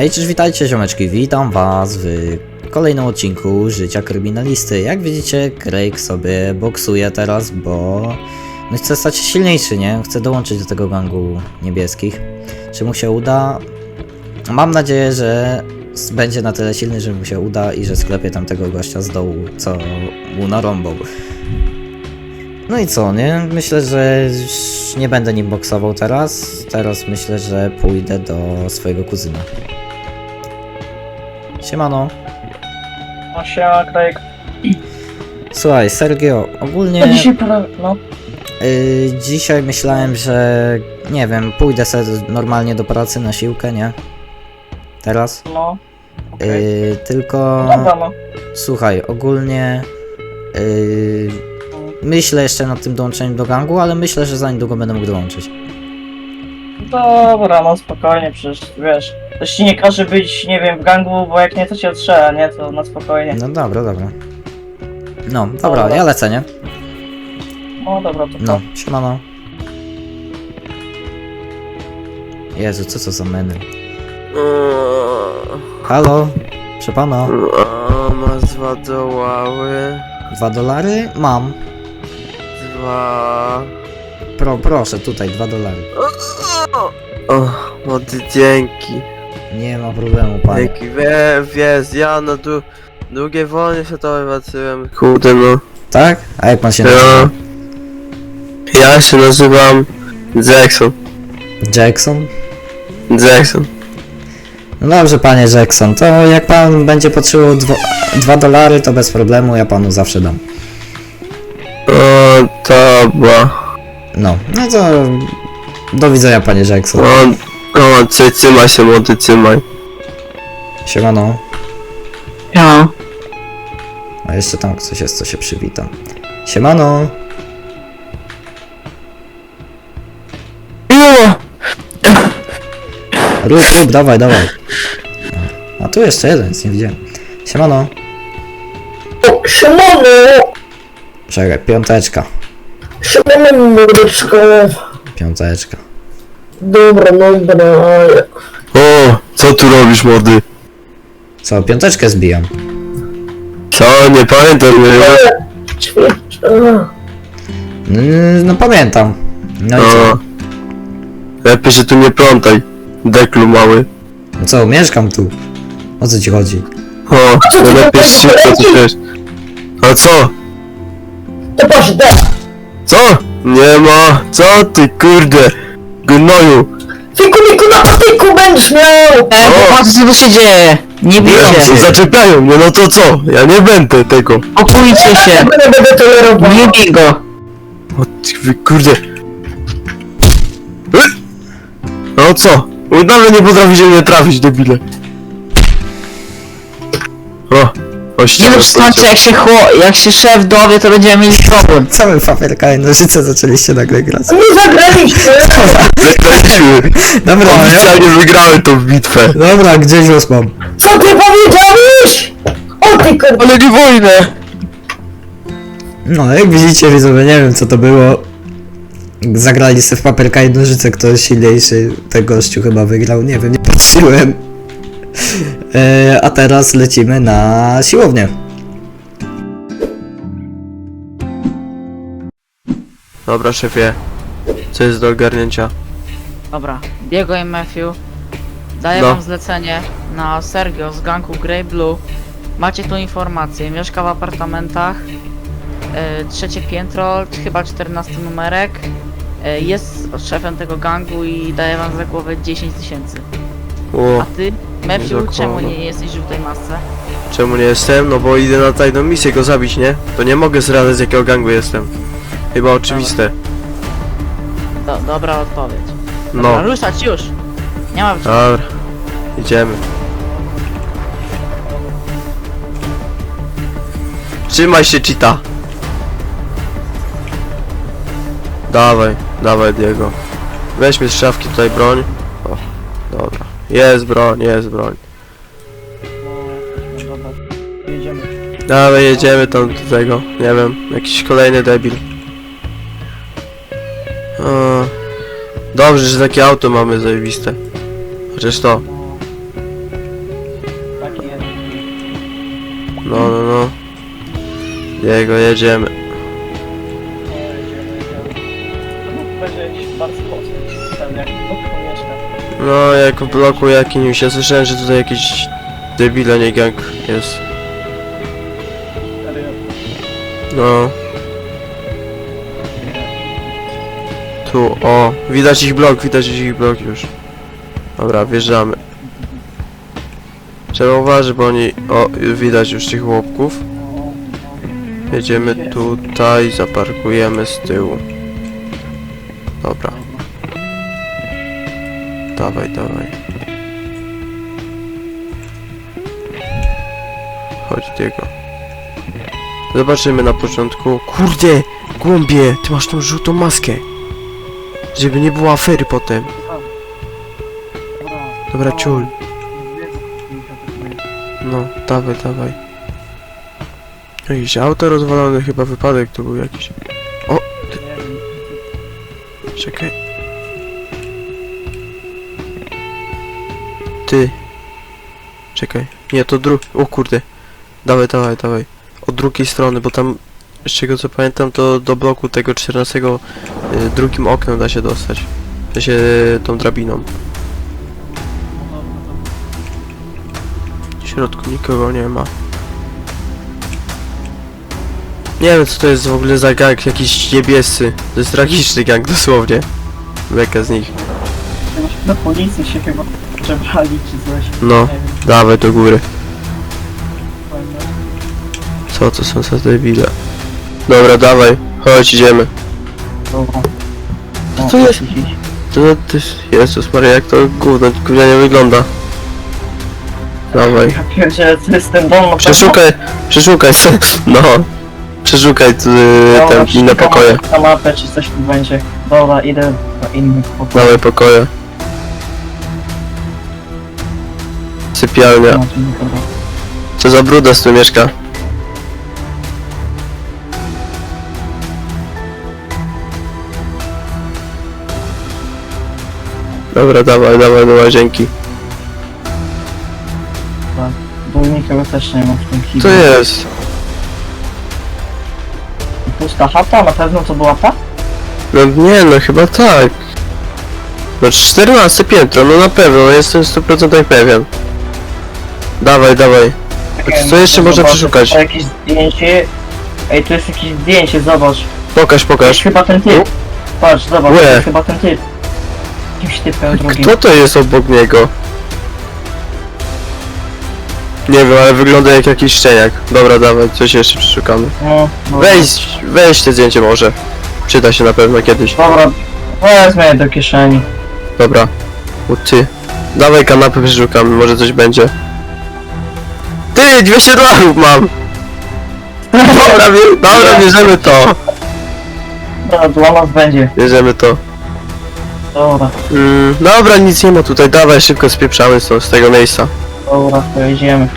Hej, cześć, witajcie ziomeczki, witam was w kolejnym odcinku Życia Kryminalisty. Jak widzicie, Craig sobie boksuje teraz, bo no chce stać się silniejszy, nie? Chce dołączyć do tego gangu niebieskich. Czy mu się uda? Mam nadzieję, że będzie na tyle silny, że mu się uda i że sklepie tamtego gościa z dołu, co mu narąbał. No i co, nie? Myślę, że nie będę nim boksował teraz. Teraz myślę, że pójdę do swojego kuzyna. Siemano. No siema, Craig. Słuchaj, Sergio, ogólnie Ja dzisiaj pra... no. y, dzisiaj myślałem, że nie wiem, pójdę sobie normalnie do pracy na siłkę, nie? Teraz. No. Okej. Y, tylko Dobra, no. słuchaj, ogólnie y, myślę jeszcze nad tym dołączeniem do gangu, ale myślę, że za niedługo będę mógł dołączyć. Dobra, no spokojnie, przecież wiesz. Też ci nie każe być, nie wiem, w gangu, bo jak nie to cię odstrzela, nie? To na spokojnie. No dobra, dobra. No, dobra, Dobra. ja lecę, nie? No dobra, to No, siemano. Jezu, co to za meny? Halo? Proszę pana, A, masz dwa dołały, dwa dolary? Mam. dwa... Pro, proszę, tutaj, dwa dolary. O, młody, dzięki. Nie ma problemu, panie. Dzięki, wie, wiesz, ja na du długie wojny światowe walczyłem. Kurde no. Tak? A jak pan się nazywa? Ja, ja się nazywam Jackson. Jackson? Jackson. No dobrze, panie Jackson, to jak pan będzie potrzebował dwo, dwa dolary, to bez problemu, ja panu zawsze dam. O, dobra. No, no to... Do widzenia, panie Jackson. O, o, ty, trzymaj się młody, trzymaj. Siemano. Ja. A jeszcze tam ktoś jest, co się przywitam. Siemano. Rób, rób, dawaj, dawaj. A tu jeszcze jeden, nic nie widziałem. Siemano. O, Siemano! Czekaj, piąteczka. Siemano, mordeczko. Piąteczka. Dobra, dobra. O, co tu robisz młody? Co, piąteczkę zbijam. Co, nie pamiętam, nie? Ćwiczę. Mm, No pamiętam. No i O, co? lepiej się tu nie plątaj. Deklu mały. No co, mieszkam tu. O co ci chodzi? O, to lepiej szybko tu wiesz. A co? To patrz, da. Co? Nie ma. Co ty kurde? Gnoju. Fiku, miku, na patyku będziesz miał! Ej, O! patrz co tu się dzieje! Nie bijcie Nie, zaczepiają mnie, no to co? Ja nie będę tego. Pokójcie Ja się! tego nie będę tolerował. Nie bij go! O ty wy kurde. E? No co? Nawet nie potrafi się mnie trafić, debile. O, o Nie przestańcie, jak się chło... jak się szef dowie, to będziemy mieli problem. Całe papierka i nożyce zaczęliście nagle grać. Nie zagraliście! Zagraliśmy. Dobra, ja... Oficjalnie wygrałem tą bitwę. Dobra, gdzieś już mam. Co ty powiedziałeś? O ty kurde. Ale nie wojnę. No, jak widzicie, widzowie, nie wiem co to było. Zagrali sobie w papierka i nożyce, kto silniejszy, ten gościu chyba wygrał, nie wiem, nie patrzyłem. E, a teraz lecimy na siłownię. Dobra, szefie. Co jest do ogarnięcia? Dobra, Diego i Matthew. Daję No. wam zlecenie na Sergio z ganku Grey Blue. Macie tu informację. Mieszka w apartamentach. E, trzecie piętro, chyba 14 numerek. E, jest szefem tego gangu i daję wam za głowę 10 tysięcy. O, A ty, Zakoło. czemu nie jesteś w żółtej masce? czemu nie jestem? No bo idę na tajną misję go zabić, nie? To nie mogę zdradzać z jakiego gangu jestem. Chyba oczywiste. Do, dobra odpowiedź. Dobra, No, ruszać już! Nie ma dobra. Idziemy. Trzymaj się, Cheetah. Dawaj, dawaj, Diego. Weźmy z szafki tutaj broń. O, dobra. Jest broń, jest broń. No. Jedziemy. Dawaj, jedziemy tam do tego. Nie wiem, jakiś kolejny debil. Dobrze, że takie auto mamy zajebiste. Chociaż to. No, no, no. Jego, jedziemy. No, jak w bloku jakimś, ja słyszałem, że tutaj jakiś debile, nie gang jest. No. Tu, o, widać ich blok, widać ich blok już. Dobra, wjeżdżamy. Trzeba uważać, bo oni, o, widać już tych łopków. Jedziemy tutaj, zaparkujemy z tyłu. Dawaj, dawaj. Chodź, Diego. Zobaczymy na początku. Kurde! Głąbie! Ty masz tą żółtą maskę. Żeby nie było afery potem. Dobra, ciul. No, dawaj, dawaj. Jakieś auto rozwalone, chyba wypadek to był jakiś. O! Czekaj. Ty. Czekaj. Nie, to dru... O kurde. Dawaj, dawaj, dawaj. Od drugiej strony, bo tam, z czego co pamiętam, to do bloku tego 14 y, drugim oknem da się dostać. Da się tą drabiną. W środku nikogo nie ma. Nie wiem co to jest w ogóle za gang, jakiś niebiescy. To jest tragiczny gang dosłownie. Beka z nich. Do policji się chyba czy coś. No, Nie wiem, dawaj do góry. Co to są za debile? Dobra, dawaj, chodź, idziemy. Dobra. Co to jest? To, jest... Jezus Maria, jak to gówno, gówno nie wygląda. Dawaj. Ja pierdzielę, to jest ten dom na Przeszukaj, przeszukaj, no. Przeszukaj tu, Dobra, te inne pokoje. Na mapę czy coś tu będzie. Dobra, idę do innych pokoi. Dawaj pokoje. Sypialnia. No. Co za brudas tu mieszka? Dobra, dawaj, dawaj do łazienki. Bo nikogo też nie ma w tym Co kiblu. jest? Pusta chata? Na pewno to była ta? No nie, no chyba tak. No 14 piętro, no na pewno, no jestem 100% pewien. Dawaj, dawaj. co jeszcze można przeszukać? to Jakieś zdjęcie. Ej, tu jest jakieś zdjęcie, zobacz. Pokaż, To jest pokaż. chyba ten typ. Patrz, zobacz, to Łe. jest chyba ten typ. Jakimś typem drugim. Kto to jest obok niego? Nie wiem, ale wygląda jak jakiś szczeniak. Dobra, dawaj, coś jeszcze przeszukamy. No, dobra. Weź, weź te zdjęcie może. Przyda się na pewno kiedyś. Dobra, wezmę je do kieszeni. Dobra. O ty. Dawaj kanapę przeszukamy, może coś będzie. Ty, 200 dolarów mam! Dobra, bie- dobra, bierzemy to. Dobra, dla nas będzie. Bierzemy to. Dobra, Mm, dobra, nic nie ma tutaj, dawaj szybko spieprzamy stąd, z tego miejsca. dobra, to jedziemy.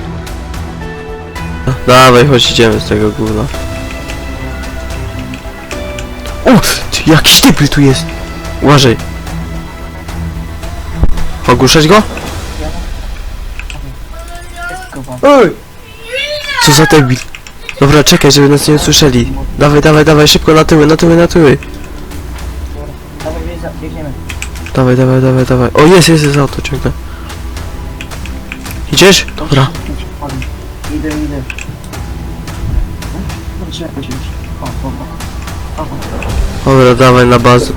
Dawaj, chodź idziemy z tego gówna. O, ty, jakiś typy tu jest. Uważaj. Ogłuszać go? Ej! Co za debil. Dobra, czekaj, żeby nas nie usłyszeli. Dawaj, dawaj, dawaj, szybko na tyły, na tyły, na tyły. Dawaj. Dawaj, dawaj, dawaj. O, jest, jest, jest auto, ciągle. Idziesz? Dobra. Idę, idę. O, dobra. Dawaj na bazę.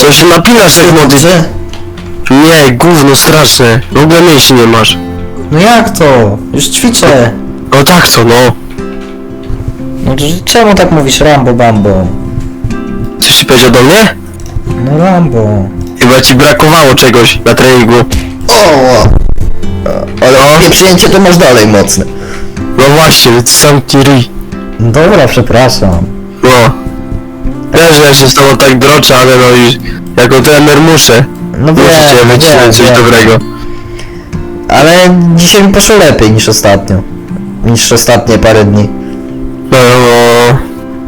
Co się napinasz jak młody? Nie, gówno straszne. W ogóle mięśni nie masz. No jak to? Już ćwiczę. No tak co, no. No to czemu tak mówisz Rambo Bambo? Coś ci powiedział do mnie? No Rambo. Chyba ci brakowało czegoś na treningu. O! Ale nie przyjęcie to masz dalej mocne. No właśnie, więc sam ci ryj. Dobra, przepraszam. No. Wiesz, że ja się z tobą tak droczę, ale no już jako trener muszę. No wiem, wycisnąć wiem, coś wiem. dobrego. Ale dzisiaj mi poszło lepiej niż ostatnio. Niż ostatnie parę dni. No, no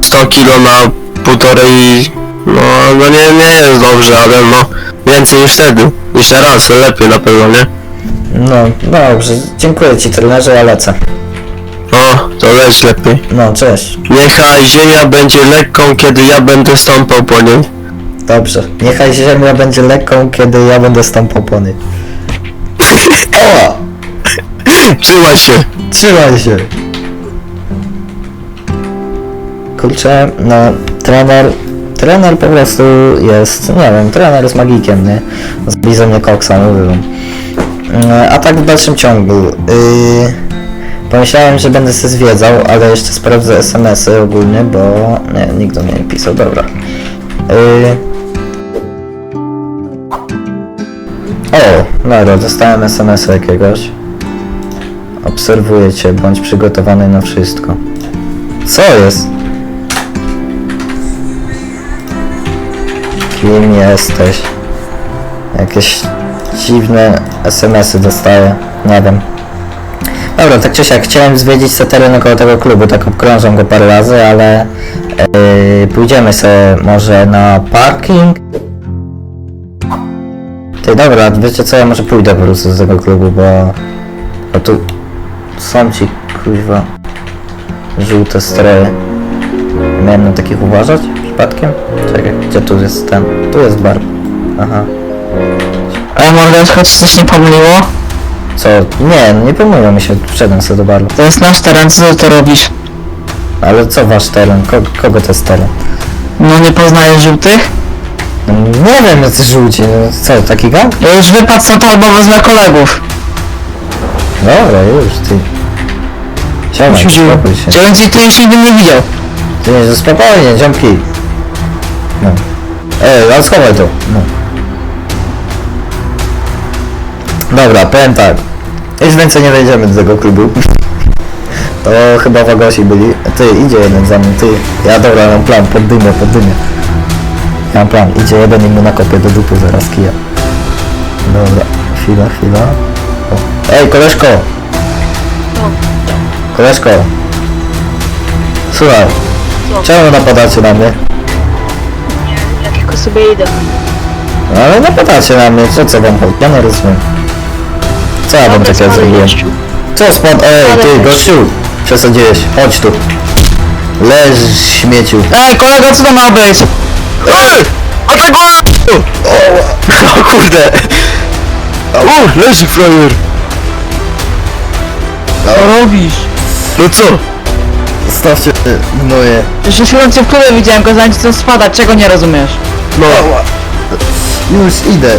100 kilo na półtorej, no, no nie, nie jest dobrze, ale no więcej niż wtedy. Niż teraz, lepiej na pewno, nie? No, dobrze, dziękuję ci trenerze, ja lecę. O, to leć lepiej. No, cześć. Niechaj ziemia będzie lekką, kiedy ja będę stąpał po niej. Dobrze. Niechaj ziemia będzie lekką, kiedy ja będę stąpał po niej. O! Trzymaj się. Trzymaj się! Kurczę, no, trener... Trener po prostu jest, nie wiem, trener jest magikiem, nie? Ze mnie koksa, mówię wam. Mm, A tak w dalszym ciągu. Yy, pomyślałem, że będę się zwiedzał, ale jeszcze sprawdzę SMS-y ogólnie, bo... Nie, nikt do mnie nie pisał, dobra. Yy, O, dobra, dostałem SMS-a jakiegoś. Obserwuję cię, bądź przygotowany na wszystko. Co jest? Kim jesteś? Jakieś dziwne SMS-y dostaję. Nie wiem. Dobra, tak czy siak, chciałem zwiedzić sobie teren około tego klubu, tak obkrążam go parę razy, ale yy, pójdziemy sobie może na parking. Ty dobra, wiecie co, ja może pójdę po prostu z tego klubu, bo... Bo tu są ci, kuźwa, żółte stroje. Miałem na takich uważać przypadkiem? Czekaj, gdzie tu jest ten? Tu jest bar. Aha. A Morgan, choć coś nie pomyliło? Co? Nie, no nie pomyliło mi się, wszedłem sobie do baru. To jest nasz teren, co ty to robisz? Ale co wasz teren? Ko kogo to jest teren? No nie poznajesz żółtych? Nie wiem, jacy żółci, no, co, taki gang? Ja już wypadł stąd albo wezmę kolegów. Dobra, już, ty. Siema, spokój się. Cię więcej tu już nigdy nie widział. Ty nie, spokojnie, ziomki. No. Ej, ale schowaj to. No. Dobra, powiem tak. Już więcej nie wejdziemy do tego klubu. To chyba wagosi byli. Ty, idzie jeden za mną, ty. Ja dobra, mam plan, poddymię, poddymię. Ja mam plan, idzie jeden i mu nakopie do dupy zaraz kija. Dobra, chwila, chwila. O. Ej, koleżko! Koleżko! Słuchaj, czemu napadacie na mnie? Ja tylko sobie idę. No ale napadacie na mnie, co co wam chodzi? Ja nie rozumiem. Co ja wam takiego zrobiłem? Co spadł? Ej, ty gościu! Przesadziłeś, chodź tu. Leż śmieciu. Ej, kolego, co to ma być? Ej! Atakuj! O kurde! O, leży frajer! Co robisz? No co? Stawcie moje. Przecież chwilą cię w klubie widziałem, go zanim chcę spadać, czego nie rozumiesz? No, Już idę.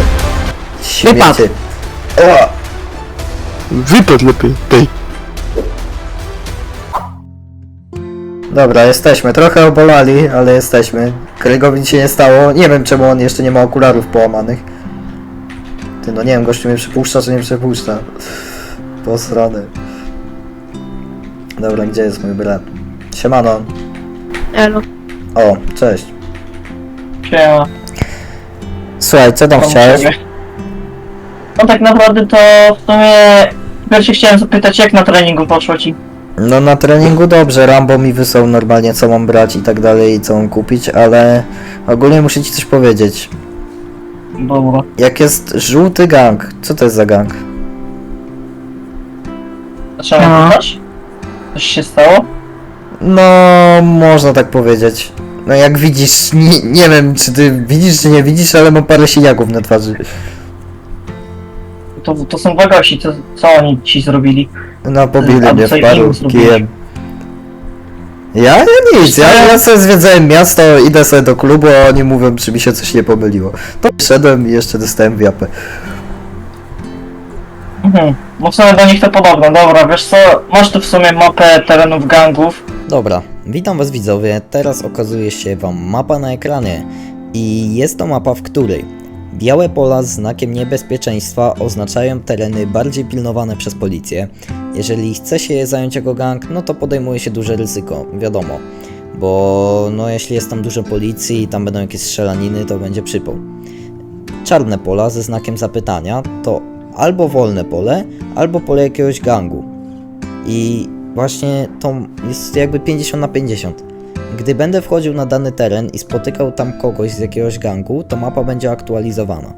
Wypadł. Śmiecie. Ała. wypadł lepiej. Tej. Dobra, jesteśmy. Trochę obolali, ale jesteśmy. Krygowi nic się nie stało. Nie wiem czemu on jeszcze nie ma okularów połamanych. Ty no nie wiem, gościu mnie przypuszcza czy nie przypuszcza. Posrany. Dobra, gdzie jest mój brat? Siemano. Elo. O, cześć. Siema. Słuchaj, co tam Tam chciałeś? No tak naprawdę to w sumie... Pierwszy chciałem zapytać jak na treningu poszło ci. No na treningu dobrze, Rambo mi wysłał normalnie co mam brać i tak dalej i co mam kupić, ale ogólnie muszę ci coś powiedzieć. Dobra. Jak jest żółty gang, co to jest za gang? Zacząłem No. pytać? Coś się stało? No, można tak powiedzieć. No jak widzisz, nie, nie wiem czy ty widzisz czy nie widzisz, ale mam parę siniaków na twarzy. To, to są wagosi, co, co oni ci zrobili? No pobili mnie w co paru innego zrobiłeś. kijem. Ja? Ja nic, ja, ja sobie zwiedzałem miasto, idę sobie do klubu, a oni mówią czy mi się coś nie pomyliło. To szedłem i jeszcze dostałem w japę. Mhm. No w sumie do nich to podobno, dobra, wiesz co, masz tu w sumie mapę terenów gangów. Dobra, witam was widzowie. Teraz okazuje się wam mapa na ekranie. I jest to mapa, w której białe pola z znakiem niebezpieczeństwa oznaczają tereny bardziej pilnowane przez policję. Jeżeli chce się je zająć jako gang, no to podejmuje się duże ryzyko, wiadomo. Bo no jeśli jest tam dużo policji i tam będą jakieś strzelaniny, to będzie przypał. Czarne pola ze znakiem zapytania to albo wolne pole, albo pole jakiegoś gangu. I właśnie to jest jakby 50 na 50. Gdy będę wchodził na dany teren i spotykał tam kogoś z jakiegoś gangu, to mapa będzie aktualizowana.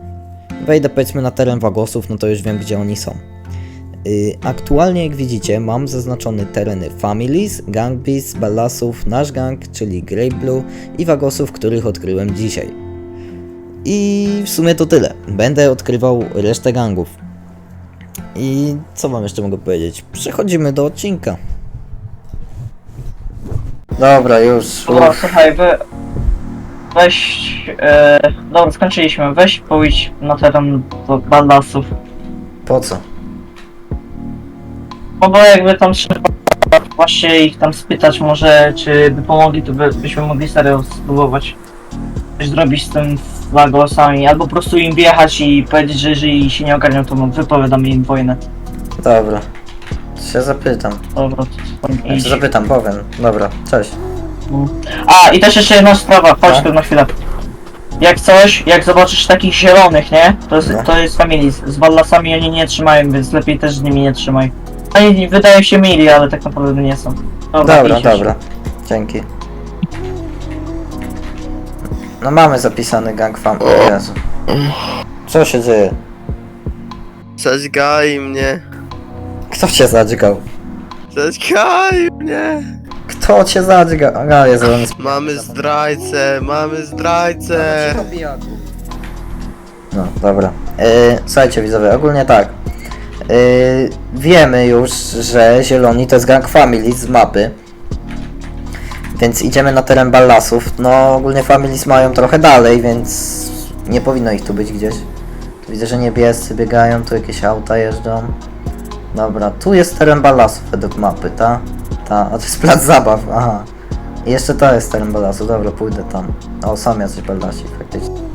Wejdę powiedzmy na teren Wagosów, no to już wiem gdzie oni są. Y, Aktualnie, jak widzicie, mam zaznaczone tereny Families, Gang Beasts, Ballasów, nasz gang, czyli Grey Blue i Wagosów, których odkryłem dzisiaj. I w sumie to tyle. Będę odkrywał resztę gangów. I co wam jeszcze mogę powiedzieć? Przechodzimy do odcinka. Dobra, już. Dobra, słuchaj, wy... Weź... E... Dobra, skończyliśmy. Weź pójdź na teren do Ballasów. Po co? No bo jakby tam trzeba właśnie ich tam spytać może, czy by pomogli, to by, byśmy mogli serio spróbować coś zrobić z tym flagosami, albo po prostu im wjechać i powiedzieć, że jeżeli się nie ogarnią, to wypowiadamy im wojnę. Dobra. Się zapytam. Dobra, to tam Znaczy idź. zapytam, powiem. Dobra, cześć. A, i też jeszcze jedna sprawa, chodź No. tu na chwilę. Jak coś, jak zobaczysz takich zielonych, nie? To jest, No. to jest familii. Z z ballasami oni nie trzymają, więc lepiej też z nimi nie trzymaj. Oni wydają się mili, ale tak naprawdę nie są. Dobra, idź już. dobra. Dzięki. No mamy zapisany gang fam. O Jezu. Co się dzieje? Zaćgaj mnie! Kto cię zadźgał? Zaćgaj mnie! Kto cię zadźgał? A Jezu, on jest... Mamy zdrajcę, mamy zdrajcę! No, dobra. Yy, słuchajcie widzowie, ogólnie tak. Yy, wiemy już, że zieloni to jest gang family z mapy. Więc idziemy na teren ballasów. No ogólnie families mają trochę dalej, więc nie powinno ich tu być gdzieś. Widzę, że niebiescy biegają, tu jakieś auta jeżdżą. Dobra, tu jest teren ballasów według mapy, ta? Ta, a to jest plac zabaw, aha. I jeszcze to jest teren ballasów, dobra, pójdę tam. O, sam jacyś ballasi faktycznie.